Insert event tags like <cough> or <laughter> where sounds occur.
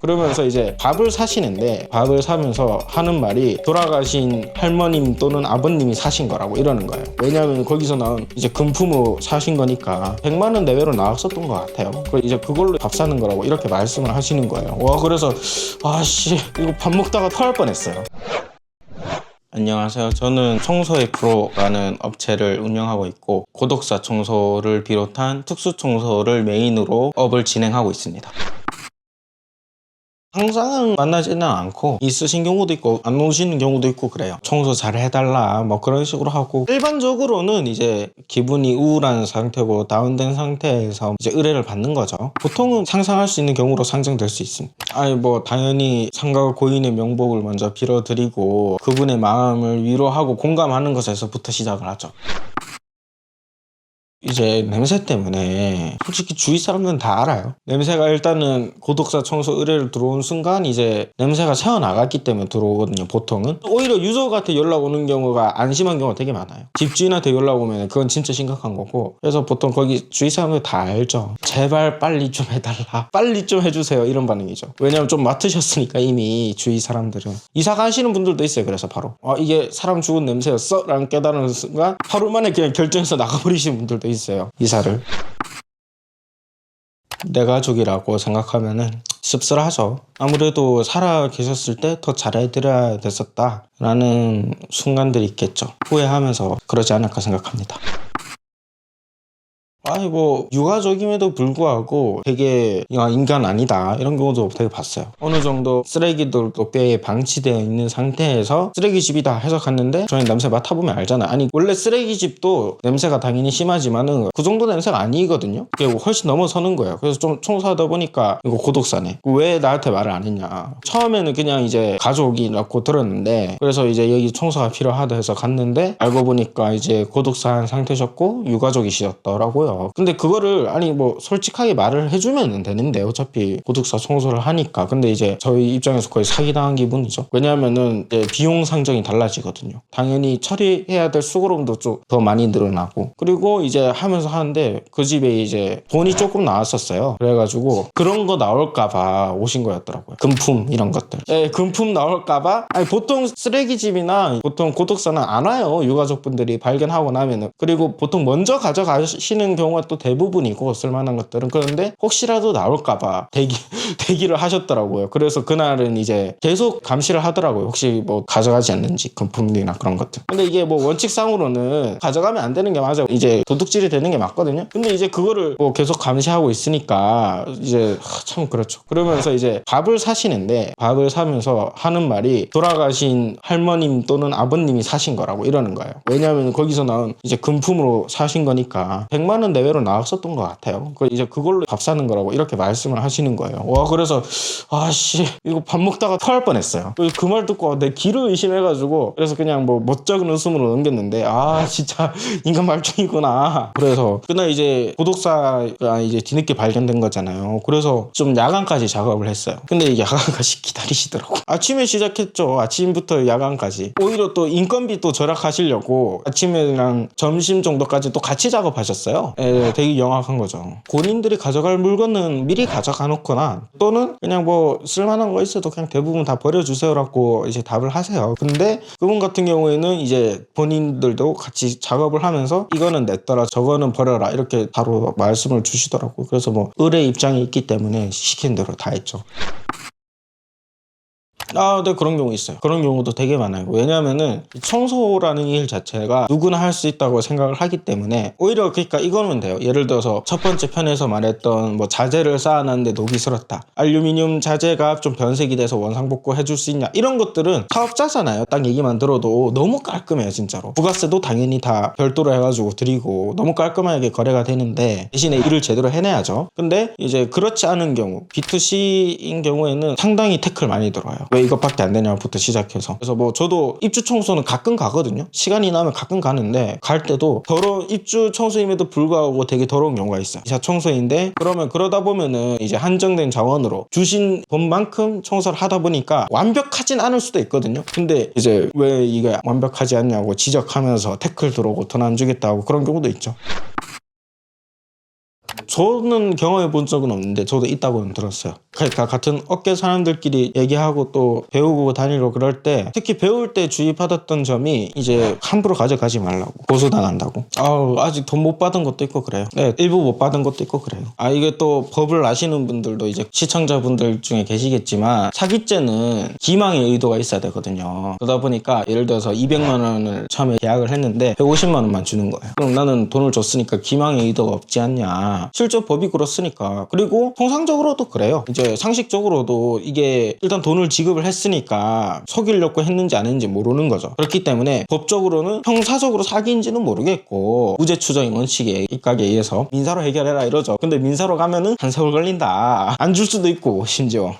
그러면서 이제 밥을 사시는데 밥을 사면서 하는 말이 돌아가신 할머님 또는 아버님이 사신 거라고 이러는 거예요. 왜냐하면 거기서 나온 이제 금품으로 사신 거니까 100만 원 내외로 나왔었던 것 같아요. 그 이제 그걸로 밥 사는 거라고 이렇게 말씀을 하시는 거예요. 와 그래서 아씨 이거 밥 먹다가 토할 뻔했어요. 안녕하세요. 저는 청소의 프로라는 업체를 운영하고 있고 고독사 청소를 비롯한 특수 청소를 메인으로 업을 진행하고 있습니다. 항상 만나지는 않고 있으신 경우도 있고 안 오시는 경우도 있고 그래요. 청소 잘 해달라 뭐 그런 식으로 하고 일반적으로는 이제 기분이 우울한 상태고 다운된 상태에서 이제 의뢰를 받는 거죠. 보통은 상상할 수 있는 경우로 상정될 수 있습니다. 아니 뭐 당연히 상가 고인의 명복을 먼저 빌어드리고 그분의 마음을 위로하고 공감하는 것에서부터 시작을 하죠. 이제 냄새 때문에 솔직히 주위 사람들은 다 알아요. 냄새가 일단은 고독사 청소 의뢰를 들어온 순간 이제 냄새가 새어나갔기 때문에 들어오거든요. 보통은 오히려 유저한테 연락 오는 경우가 안심한 경우가 되게 많아요. 집주인한테 연락 오면 그건 진짜 심각한 거고 그래서 보통 거기 주위 사람들 다 알죠. 제발 빨리 좀 해달라. 빨리 좀 해주세요. 이런 반응이죠. 왜냐면 좀 맡으셨으니까 이미 주위 사람들은 이사 가시는 분들도 있어요. 그래서 바로 아 이게 사람 죽은 냄새였어? 라는 깨달은 순간 하루 만에 그냥 결정해서 나가버리시는 분들도 있어요. 이사를. 내 가족이라고 생각하면은 씁쓸하죠. 아무래도 살아 계셨을 때 더 잘해드려야 됐었다라는 순간들이 있겠죠. 후회하면서 그러지 않을까 생각합니다. 아니 뭐 유가족임에도 불구하고 되게 야, 인간 아니다. 이런 경우도 되게 봤어요. 어느 정도 쓰레기들도 꽤 방치되어 있는 상태에서 쓰레기집이다 해서 갔는데 저희 냄새 맡아보면 알잖아요 아니 원래 쓰레기집도 냄새가 당연히 심하지만은 그 정도 냄새가 아니거든요. 그게 훨씬 넘어서는 거예요. 그래서 좀 청소하다 보니까 이거 고독사네. 왜 나한테 말을 안 했냐. 처음에는 그냥 이제 가족이라고 들었는데 그래서 이제 여기 청소가 필요하다 해서 갔는데 알고 보니까 이제 고독사한 상태셨고 유가족이시었더라고요 근데 그거를 아니 뭐 솔직하게 말을 해주면 되는데 어차피 고독사 청소를 하니까. 근데 이제 저희 입장에서 거의 사기당한 기분이죠. 왜냐하면은 비용 상정이 달라지거든요. 당연히 처리해야 될 수고로움도 좀 더 많이 늘어나고. 그리고 이제 하면서 하는데 그 집에 이제 돈이 조금 나왔었어요. 그래가지고 그런 거 나올까봐 오신 거였더라고요. 금품 이런 것들. 예, 금품 나올까봐. 아니 보통 쓰레기집이나 보통 고독사는 안 와요. 유가족분들이 발견하고 나면은. 그리고 보통 먼저 가져가시는 경우가 또 대부분이고 쓸만한 것들은. 그런데 혹시라도 나올까봐 대기 <laughs> 대기를 하셨더라고요. 그래서 그날은 이제 계속 감시를 하더라고요. 혹시 뭐 가져가지 않는지 금품이나 그런 것들. 근데 이게 뭐 원칙상으로는 가져가면 안 되는 게 맞아요. 이제 도둑질이 되는 게 맞거든요. 근데 이제 그거를 뭐 계속 감시하고 있으니까 이제 하, 참 그렇죠. 그러면서 이제 밥을 사시는데 밥을 사면서 하는 말이 돌아가신 할머님 또는 아버님이 사신 거라고 이러는 거예요. 왜냐하면 거기서 나온 이제 금품으로 사신 거니까 100만 원 내외로 나왔었던 것 같아요. 그 이제 그걸로 밥 사는 거라고 이렇게 말씀을 하시는 거예요. 와 그래서 아씨 이거 밥 먹다가 토할 뻔했어요. 그말 듣고 내 귀를 의심해가지고 그래서 그냥 뭐 멋쩍은 웃음으로 넘겼는데 아 진짜 <laughs> 인간 말종이구나. 그래서 그날 이제 고독사가 이제 뒤늦게 발견된 거잖아요. 그래서 좀 야간까지 작업을 했어요. 근데 야간까지 <laughs> 기다리시더라고. 아침에 시작했죠. 아침부터 야간까지. 오히려 또 인건비 또 절약하시려고 아침이랑 점심 정도까지 또 같이 작업하셨어요 예, 되게 영악한 거죠. 본인들이 가져갈 물건은 미리 가져가 놓거나 또는 그냥 뭐 쓸만한 거 있어도 그냥 대부분 다 버려주세요라고 이제 답을 하세요. 근데 그분 같은 경우에는 이제 본인들도 같이 작업을 하면서 이거는 냈더라 저거는 버려라 이렇게 바로 말씀을 주시더라고요. 그래서 뭐 의뢰 입장이 있기 때문에 시킨 대로 다 했죠 아, 네, 그런 경우 있어요. 그런 경우도 되게 많아요. 왜냐면은 청소라는 일 자체가 누구나 할 수 있다고 생각을 하기 때문에 오히려 그러니까 이거는 돼요. 예를 들어서 첫 번째 편에서 말했던 뭐 자재를 쌓아놨는데 녹이 슬었다. 알루미늄 자재가 좀 변색이 돼서 원상복구 해줄 수 있냐. 이런 것들은 사업자잖아요. 딱 얘기만 들어도 너무 깔끔해요, 진짜로. 부가세도 당연히 다 별도로 해가지고 드리고 너무 깔끔하게 거래가 되는데 대신에 일을 제대로 해내야죠. 근데 이제 그렇지 않은 경우 B2C인 경우에는 상당히 태클 많이 들어요. 왜 이것밖에 안 되냐부터 시작해서. 그래서 뭐 저도 입주 청소는 가끔 가거든요. 시간이 나면 가끔 가는데 갈 때도 더러운 입주 청소임에도 불구하고 되게 더러운 경우가 있어요. 이사 청소인데 그러면 그러다 보면은 이제 한정된 자원으로 주신 돈만큼 청소를 하다 보니까 완벽하진 않을 수도 있거든요. 근데 이제 왜 이게 완벽하지 않냐고 지적하면서 태클 들어오고 돈 안 주겠다고 그런 경우도 있죠. 저는 경험해 본 적은 없는데 저도 있다고는 들었어요. 그러니까 같은 업계 사람들끼리 얘기하고 또 배우고 다니고 그럴 때 특히 배울 때 주의받았던 점이 이제 함부로 가져가지 말라고. 고소당한다고. 아우 아직 돈 못 받은 것도 있고 그래요. 네 일부 못 받은 것도 있고 그래요. 아 이게 또 법을 아시는 분들도 이제 시청자분들 중에 계시겠지만 사기죄는 기망의 의도가 있어야 되거든요. 그러다 보니까 예를 들어서 200만 원을 처음에 계약을 했는데 150만 원만 주는 거예요. 그럼 나는 돈을 줬으니까 기망의 의도가 없지 않냐. 실제 법이 그렇으니까. 그리고 통상적으로도 그래요. 이제 네, 상식적으로도 이게 일단 돈을 지급을 했으니까 속이려고 했는지 아닌지 모르는 거죠. 그렇기 때문에 법적으로는 형사적으로 사기인지는 모르겠고 무죄 추정의 원칙에 입각에 의해서 민사로 해결해라 이러죠. 근데 민사로 가면은 한 세월 걸린다. 안 줄 수도 있고 심지어.